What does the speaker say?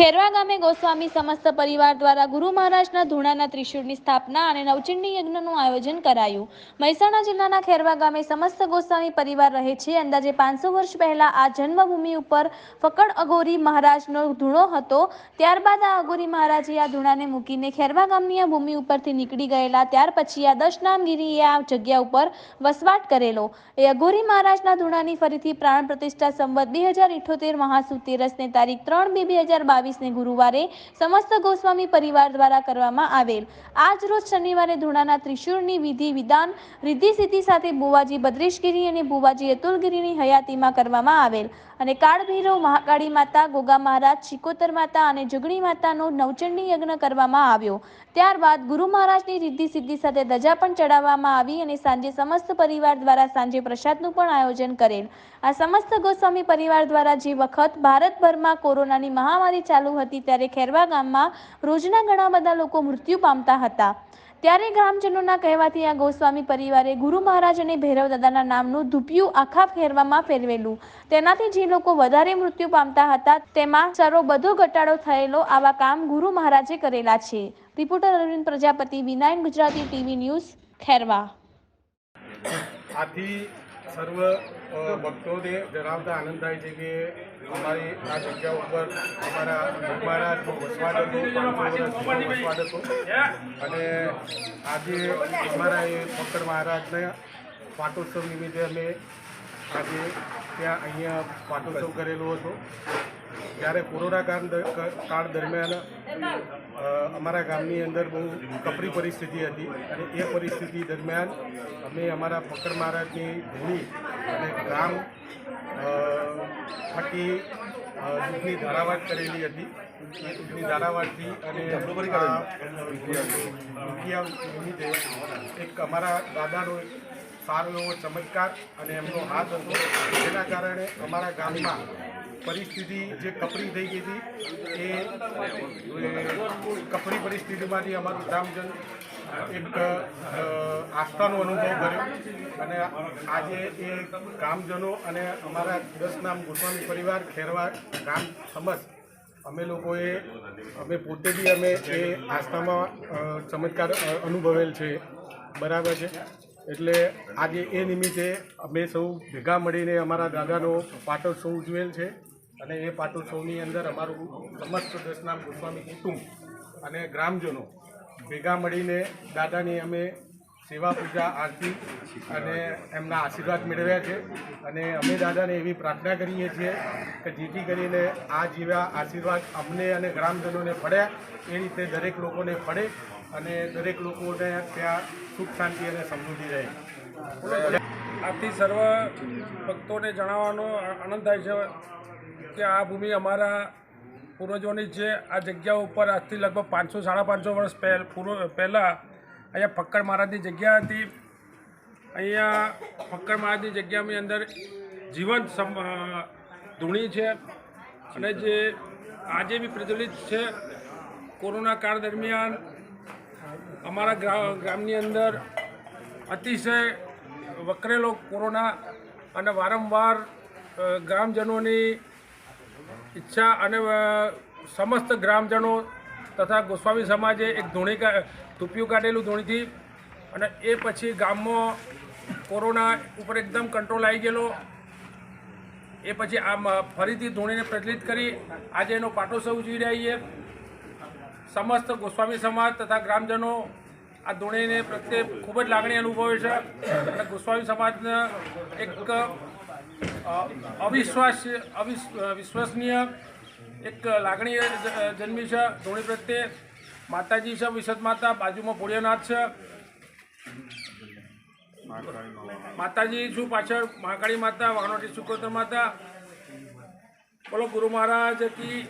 ખેરવા ગામે ગોસ્વામી સમસ્ત પરિવાર દ્વારા ગુરુ મહારાજના ધૂણાના ત્રિશૂળની સ્થાપના અને નવચંડી યજ્ઞનું આયોજન કરાયું. મહેસાણા જિલ્લાના ખેરવા ગામે સમસ્ત ગોસ્વામી પરિવાર રહે છે. અંદાજે પાંચસો વર્ષ પહેલા આ જન્મભૂમિ ઉપર ફકડ અઘોરી મહારાજનો ધૂણો હતો. ત્યારબાદ આ અઘોરી મહારાજે આ ધૂણાને મૂકીને ખેરવા ગામની આ ભૂમિ ઉપરથી નીકળી ગયેલા. ત્યાર પછી આ દશનામગીરીએ આ જગ્યા ઉપર વસવાટ કરેલો. એ અઘોરી મહારાજના ધૂણાની ફરીથી પ્રાણ પ્રતિષ્ઠા સંવત બે હજાર ઇઠોતેર મહાસુ તેરસને તારીખ ત્રણ બે બે હજાર બાવીસને ગુરુવારે સમસ્ત ગોસ્વામી પરિવાર દ્વારા કરવામાં આવેલ. આજ રોજ શનિવારે ધૂણાના ત્રિશુળની વિધિ વિધાન રિદ્ધિ સિદ્ધિ સાથે બુવાજી બદ્રેશગીરી અને બુવાજી અતુલગીરીની હયાતીમાં કરવામાં આવેલ. અને કાળભૈરવ મહાકાળી માતા, ગોગા મહારાજ, ચિકોતર માતા અને જુગણી માતાનો નવચંડી યજ્ઞ કરવામાં આવ્યો. ત્યારબાદ ગુરુ મહારાજની રિદ્ધિ સિદ્ધિ સાથે ધજા પણ ચડાવવામાં આવી અને સાંજે સમસ્ત પરિવાર દ્વારા સાંજે પ્રસાદનું પણ આયોજન કરેલ. આ સમસ્ત ગોસ્વામી પરિવાર દ્વારા જે વખત ભારતભરમાં કોરોનાની મહામારી ચાલુ હતી, ત્યારે ખેરવા ગામમાં રોજના ઘણા બધા લોકો મૃત્યુ પામતા હતા. ત્યારે ગ્રામજનોના કહેવાથી આ ગોસ્વામી પરિવારે ગુરુ મહારાજ અને ભૈરવ દાદાના નામનું ધૂપિયું આખા ફેરવામાં ફેરવેલું. તેનાથી જે લોકો વધારે મૃત્યુ પામતા હતા, તેમાં સરો બધો ઘટાડો થયેલો આવા કામ ગુરુ મહારાજે કરેલા છે. રિપોર્ટર અરવિંદ પ્રજાપતિ વિનાયન ગુજરાતી ટીવી ન્યૂઝ, ખેરવા. આથી સર્વ ભક્તોને જણાવતા આનંદ થાય છે કે અમારી આ જગ્યા ઉપર અમારા મહારાજનો વસવાટ હતો વસવાટ હતો. અને આજે અમારા એ ફકર મહારાજના પાટોત્સવ નિમિત્તે અમે આજે ત્યાં અહીંયા પાટોત્સવ કરેલો હતો. જ્યારે કોરોના કાળ કાળ દરમિયાન અમારા ગામની અંદર બહુ કપરી પરિસ્થિતિ હતી અને એ પરિસ્થિતિ દરમિયાન અમે અમારા ફકર મહારાજની ભૂમિ અને ગામ થકી દૂધની ધારાવાટ કરેલી હતી. દૂધની ધારાવાટથી અને રૂપિયા નિમિત્તે એક અમારા દાદાનો સારો એવો ચમત્કાર અને એમનો હાથ હતો. જેના કારણે અમારા ગામમાં પરિસ્થિતિ જે કપરી થઈ ગઈ હતી, એ કપરી પરિસ્થિતિમાંથી અમારું ગ્રામજન એક આસ્થાનો અનુભવ કર્યો. અને આજે એ ગામજનો અને અમારા દસ નામ ગોસ્વામી પરિવાર, ખેરવા, ગામ સમજ અમે લોકોએ, અમે પોતે બી અમે એ આસ્થામાં ચમત્કાર અનુભવેલ છે. બરાબર છે? એટલે આજે એ નિમિત્તે અમે સૌ ભેગા મળીને અમારા દાદાનો પાટોત્સવ ઉજવેલ છે. અને એ પાટોત્સવની અંદર અમારું સમસ્ત દસનામ ગોસ્વામી કુટુંબ અને ગ્રામજનો ભેગા મળીને દાદાની અમે સેવા પૂજા, આરતી અને એમના આશીર્વાદ મેળવ્યા છે. અને અમે દાદાને એવી પ્રાર્થના કરીએ છીએ કે જેથી કરીને આ જેવા આશીર્વાદ અમને અને ગ્રામજનોને પડ્યા એ રીતે દરેક લોકોને પડે અને દરેક લોકોને ત્યાં સુખ, શાંતિ અને સમૃદ્ધિ રહે. આથી સર્વ ભક્તોને જણાવવાનો આનંદ થાય છે. કે આ ભૂમિ અમારા પૂર્વજોની છે આ જગ્યા ઉપર આજથી લગભગ પાંચસો, સાડા પાંચસો વર્ષ પહેલ, પૂર્વ, પહેલાં અહીંયા ફક્કડ મહારાજની જગ્યા હતી. અહીંયા ફક્કડ મહારાજની જગ્યાની અંદર જીવંત ધૂણી છે અને જે આજે બી પ્રચલિત છે કોરોના કાળ દરમિયાન અમારા ગ્રામની અંદર અતિશય વકરેલો કોરોના અને વારંવાર ગ્રામજનોની ઈચ્છા અને સમસ્ત ગ્રામજનો તથા ગોસ્વામી સમાજે એક ધૂણી ધૂપિયું કાઢેલું ધૂણીથી અને એ પછી ગામમાં કોરોના ઉપર એકદમ કંટ્રોલ આવી ગયેલો. એ પછી આ ફરીથી ધૂણીને પ્રચલિત કરી. આજે એનો પાટોત્સવ ઉજવી રહ્યા છીએ. સમસ્ત ગોસ્વામી સમાજ તથા ગ્રામજનો આ ધૂણીને પ્રત્યે ખૂબ જ લાગણી અનુભવે છે. અને ગોસ્વામી સમાજને એક અવિશ્વાસ અવિશ્વસનીય વિશ્વસનીય એક લાગણી જન્મી છે. ધોણી પ્રત્યે માતાજી છે વિશદ માતા, બાજુમાં ભોળિયાનાથ છે. માતાજી છું પાછળ? મહાકાળી માતા વાણોટી સુકોતર માતા. બોલો ગુરુ મહારાજ કી